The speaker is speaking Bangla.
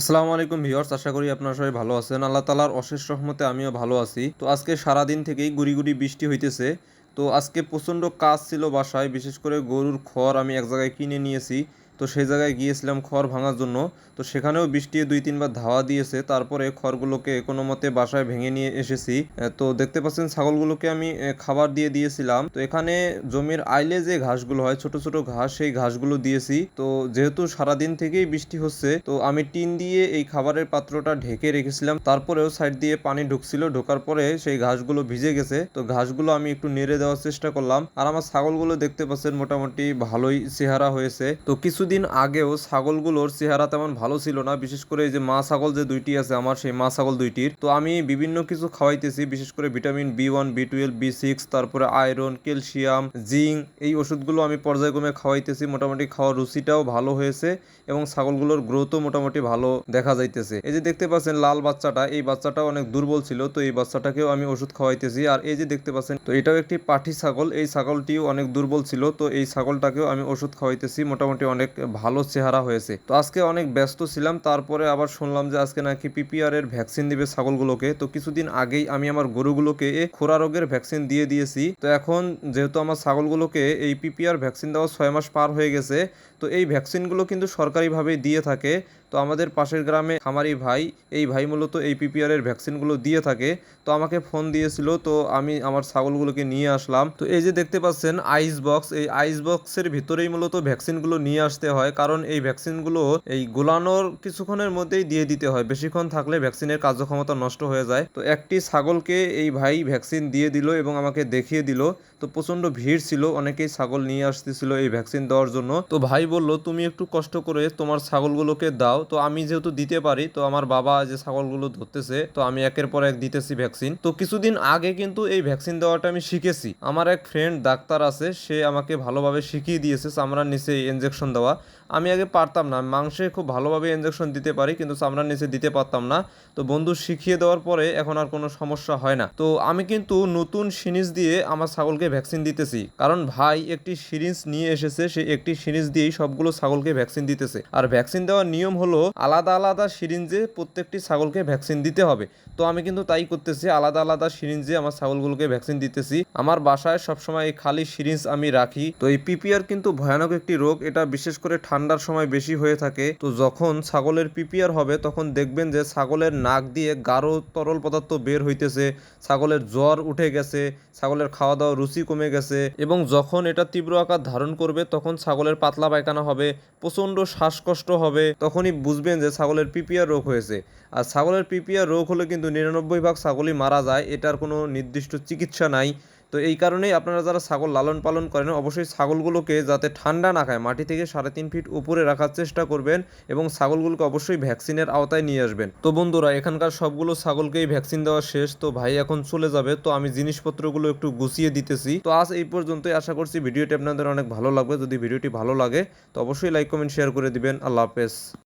আসসালামু আলাইকুম ভিউয়ার্স, আশা করি আপনারা সবাই ভালো আছেন। আল্লাহ তালার অশেষ রহমতে আমিও ভালো আছি। তো আজকে সারা দিন থেকেই গুড়ি গুড়ি বৃষ্টি হইতেছে। তো আজকে প্রচণ্ড কাজ ছিল বাসায়, বিশেষ করে গরুর খড় আমি এক জায়গায় কিনে নিয়েছি। তো সেই জায়গায় গিয়েছিলাম খড় ভাঙার জন্য। তো সেখানেও বৃষ্টি দুই তিনবার ধাওয়া দিয়েছে। তারপরে খড়গুলোকে কোনো মতে বাসায় ভেঙে নিয়ে এসেছি। তো দেখতে পাচ্ছেন ছাগলগুলোকে আমি খাবার দিয়ে দিয়েছিলাম। তো এখানে জমির আইলে যে ঘাসগুলো হয়, ছোট ছোট ঘাস, সেই ঘাসগুলো দিয়েছি। তো যেহেতু সারাদিন থেকেই বৃষ্টি হচ্ছে, তো আমি টিন দিয়ে এই খাবারের পাত্রটা ঢেকে রেখেছিলাম। তারপরেও সাইড দিয়ে পানি ঢুকছিল। ঢোকার পরে সেই ঘাসগুলো ভিজে গেছে। তো ঘাসগুলো আমি একটু নেড়ে দেওয়ার চেষ্টা করলাম। আর আমার ছাগলগুলো দেখতে পাচ্ছেন মোটামুটি ভালোই চেহারা হয়েছে। তো কিছুদিন আগেও ছাগলগুলোর চেহারা তেমন ভালো ছিল না, বিশেষ করে এই যে মা ছাগল যে দুইটি আছে আমার, সেই মা ছাগল দুইটির। তো আমি বিভিন্ন কিছু খাওয়াইতেছি, বিশেষ করে vitamin B one, B twelve, B six, তারপরে আয়রন, ক্যালসিয়াম, জিঙ্ক, এই ওষুধগুলো আমি পর্যায়ক্রমে খাওয়াইতেছি, মোটামুটি খাওয়ার রুচিটাও ভালো হয়েছে এবং ছাগলগুলোর গ্রোথও মোটামুটি ভালো দেখা যাইতেছে। এই যে দেখতে পাচ্ছেন লাল বাচ্চাটা, এই বাচ্চাটা অনেক দুর্বল ছিল, তো এই বাচ্চাটাকেও আমি ওষুধ খাওয়াইতেছি। আর এই যে দেখতে পাচ্ছেন, তো এটাও একটি পাঠি ছাগল, এই ছাগলটিও অনেক দুর্বল ছিল, তো এই ছাগলটাকেও আমি ওষুধ খাওয়াইতেছি, মোটামুটি অনেক ভালো চেহারা হয়েছে। তো আজকে অনেক ব্যস্ত ছিলাম, তারপরে আবার শুনলাম যে আজকে নাকি পিপিআর এর ভ্যাকসিন দিবে ছাগলগুলোকে। তো কিছুদিন আগেই আমি আমার গরুগুলোকে খোরা রোগের ভ্যাকসিন দিয়ে দিয়েছি। তো এখন যেহেতু আমার ছাগলগুলোকে এই পিপিআর ভ্যাকসিন দেওয়া ছয় মাস পার হয়ে গেছে, তো এই ভ্যাকসিনগুলো কিন্তু সরকারিভাবেই দিয়ে থাকে। তো আমাদের পাশের গ্রামে খামারি ভাই, এই ভাই মূলত এই পিপিআরের ভ্যাকসিনগুলো দিয়ে থাকে। তো আমাকে ফোন দিয়েছিল, তো আমি আমার ছাগলগুলোকে নিয়ে আসলাম। তো এই যে দেখতে পাচ্ছেন আইস বক্স এই আইস বক্সের ভিতরেই মূলত ভ্যাকসিনগুলো নিয়ে আসতে হয়। কারণ এই ভ্যাকসিনগুলো এই গোলানোর কিছুক্ষণের মধ্যেই দিয়ে দিতে হয়। বেশিক্ষণ থাকলে ভ্যাকসিনের কার্যক্ষমতা নষ্ট হয়ে যায়। তো একটি ছাগলকে এই ভাই ভ্যাকসিন দিয়ে দিল এবং আমাকে দেখিয়ে দিল। তো প্রচণ্ড ভিড় ছিল, অনেকেই ছাগল নিয়ে আসতেছিল এই ভ্যাকসিন দেওয়ার জন্য। তো ভাই বলল, তুমি একটু কষ্ট করে তোমার ছাগলগুলোকে দাও তো আমি যেহেতু দিতে পারি, তো আমার বাবা যে ছাগলগুলো ধরতেছে, তো আমি একের পর এক দিতেছি ভ্যাকসিন তো কিছুদিন আগে কিন্তু এই ভ্যাকসিন দেওয়াটা আমি শিখেছি। আমার এক ফ্রেন্ড ডাক্তার আছে, সে আমাকে ভালোভাবে শিখিয়ে দিয়েছে চামড়ার নিচে ইঞ্জেকশন দেওয়া। আমি আগে পারতাম না, মাংসে খুব ভালোভাবে ইঞ্জেকশন দিতে পারি, কিন্তু চামড়ার নিচে দিতে পারতাম না। তো বন্ধু, শিখিয়ে দেওয়ার পরে এখন আর কোনো সমস্যা হয় না। তো আমি কিন্তু নতুন সিরিজ দিয়ে আমার ছাগলকে ভ্যাকসিন দিতেছি। কারণ ভাই একটি সিরিজ নিয়ে এসেছে, সে একটি সিরিজ দিয়েই সবগুলো ছাগলকে ভ্যাকসিন দিতেছে। আর ভ্যাকসিন দেওয়ার নিয়ম হলো আলাদা আলাদা সিরিঞ্জে প্রত্যেকটি ছাগলকে ভ্যাকসিন দিতে হবে। তো আমি কিন্তু তাই করতেছি, আলাদা আলাদা সিরিঞ্জে আমার ছাগলগুলোকে ভ্যাকসিন দিতেছি। আমার বাসায় সবসময় এই খালি সিরিঞ্জ আমি রাখি। তো এই পিপিআর কিন্তু ভয়ানক একটি রোগ, এটা বিশেষ করে ঠান্ডার সময় বেশি হয়ে থাকে। তো যখন ছাগলের পিপিআর হবে, তখন দেখবেন যে ছাগলের নাক দিয়ে গাঢ় তরল পদার্থ বের হইতেছে, ছাগলের জ্বর উঠে গেছে, ছাগলের খাওয়া দাওয়া রুচি কমে গেছে এবং যখন এটা তীব্র আকার ধারণ করবে, তখন ছাগলের পাতলা পায়খানা হবে, প্রচণ্ড শ্বাসকষ্ট হবে, তখনই বুঝবেন যে ছাগলের পিপিআর রোগ হয়েছে। আর ছাগলের পিপিআর রোগ হলে কিন্তু নিরানব্বই ভাগ ছাগলই মারা যায়, এটার কোনো নির্দিষ্ট চিকিৎসা নাই। তো এই কারণেই আপনারা যারা ছাগল লালন পালন করেন, অবশ্যই ছাগলগুলোকে যাতে ঠান্ডা না খায়, মাটি থেকে সাড়ে তিন ফিট উপরে রাখার চেষ্টা করবেন এবং ছাগলগুলোকে অবশ্যই ভ্যাকসিনের আওতায় নিয়ে আসবেন। তো বন্ধুরা, এখানকার সবগুলো ছাগলকেই ভ্যাকসিন দেওয়া শেষ। তো ভাই এখন চলে যাবে। তো আমি জিনিসপত্রগুলো একটু গুছিয়ে দিতেছি। তো আজ এই পর্যন্তই। আশা করছি ভিডিওটি আপনাদের অনেক ভালো লাগবে। যদি ভিডিওটি ভালো লাগে, তো অবশ্যই লাইক, কমেন্ট, শেয়ার করে দিবেন। আল্লাহ হাফেজ।